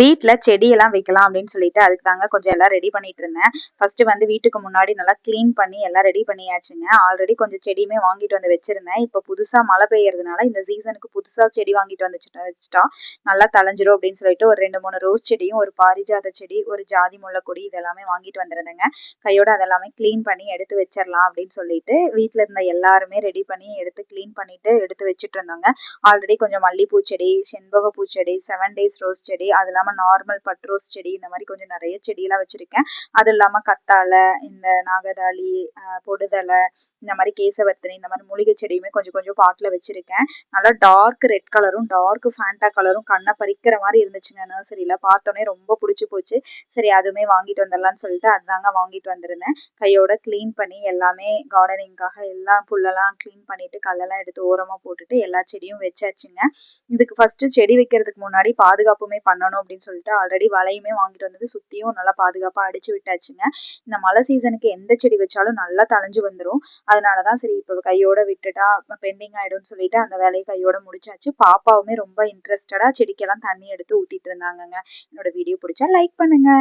வீட்டில் செடியெல்லாம் வைக்கலாம் அப்படின்னு சொல்லிட்டு அதுக்கு தாங்க கொஞ்சம் எல்லாம் ரெடி பண்ணிட்டு இருந்தேன். ஃபர்ஸ்ட் வந்து வீட்டுக்கு முன்னாடி நல்லா க்ளீன் பண்ணி எல்லாம் ரெடி பண்ணியாச்சுங்க. ஆல்ரெடி கொஞ்சம் செடியுமே வாங்கிட்டு வந்து வச்சிருந்தேன். இப்போ புதுசாக மழை பெய்யறதுனால இந்த சீசனுக்கு புதுசாக செடி வாங்கிட்டு வந்து வச்சுட்டா நல்லா தளைஞ்சிரும் அப்படின்னு சொல்லிட்டு ஒரு ரெண்டு மூணு ரோஸ் செடியும் ஒரு பாரிஜாத செடி ஒரு ஜாதி முல்லை கொடி இதெல்லாமே வாங்கிட்டு வந்திருந்தேங்க. கையோட அதெல்லாமே க்ளீன் பண்ணி எடுத்து வச்சிடலாம் அப்படின்னு சொல்லிட்டு வீட்டில் இருந்த எல்லாருமே ரெடி பண்ணி எடுத்து க்ளீன் பண்ணிட்டு எடுத்து வச்சுட்டு இருந்தாங்க. ஆல்ரெடி கொஞ்சம் மல்லிப்பூ செடி செண்பக பூச்செடி செவன் டேஸ் ரோஸ் செடி அது இல்லாமல் நார்மல் பட்ரோஸ் செடி இந்த மாதிரி கொஞ்சம் நிறைய செடியெல்லாம் வச்சுருக்கேன். அது இல்லாமல் கத்தாழை இந்த நாகதாளி பொடுதலை இந்த மாதிரி கேசவர்த்தனை இந்த மாதிரி மூலிகை செடியுமே கொஞ்சம் கொஞ்சம் பாட்டில் வச்சுருக்கேன். நல்லா டார்க் ரெட் கலரும் டார்க் ஃபேண்டா கலரும் கண்ணை பறிக்கிற மாதிரி இருந்துச்சுங்க நர்சரியில் பார்த்தோன்னே ரொம்ப பிடிச்சி போச்சு. சரி அதுவுமே வாங்கிட்டு வந்துடலான்னு சொல்லிட்டு அதுதாங்க வாங்கிட்டு வந்திருந்தேன். கையோட க்ளீன் பண்ணி எல்லாமே கார்டனிங்காக எல்லா புல்லெல்லாம் க்ளீன் பண்ணிட்டு கல்லெல்லாம் எடுத்து ஓரமாக போட்டுட்டு எல்லா செடியும் வச்சாச்சுங்க. இதுக்கு ஃபஸ்ட்டு செடி வைக்கிறதுக்கு முன்னாடி பாதுகாப்புமே பண்ணணும் அப்படின்னு சொல்லிட்டு ஆல்ரெடி வலையுமே வாங்கிட்டு வந்தது. சுற்றியும் நல்லா பாதுகாப்பாக அடிச்சு விட்டாச்சுங்க. இந்த மழை சீசனுக்கு எந்த செடி வச்சாலும் நல்லா தளைஞ்சு வந்துடும் அதனால தான் சரி இப்போ கையோட விட்டுட்டா பெண்டிங் ஆகிடும்னு சொல்லிட்டு அந்த வேலையை கையோட முடிச்சாச்சு. பாப்பாவுமே ரொம்ப இன்ட்ரெஸ்டடாக செடிக்கெல்லாம் தண்ணி எடுத்து ஊற்றிட்டு இருந்தாங்கங்க. என்னோட வீடியோ பிடிச்சா லைக் பண்ணுங்க.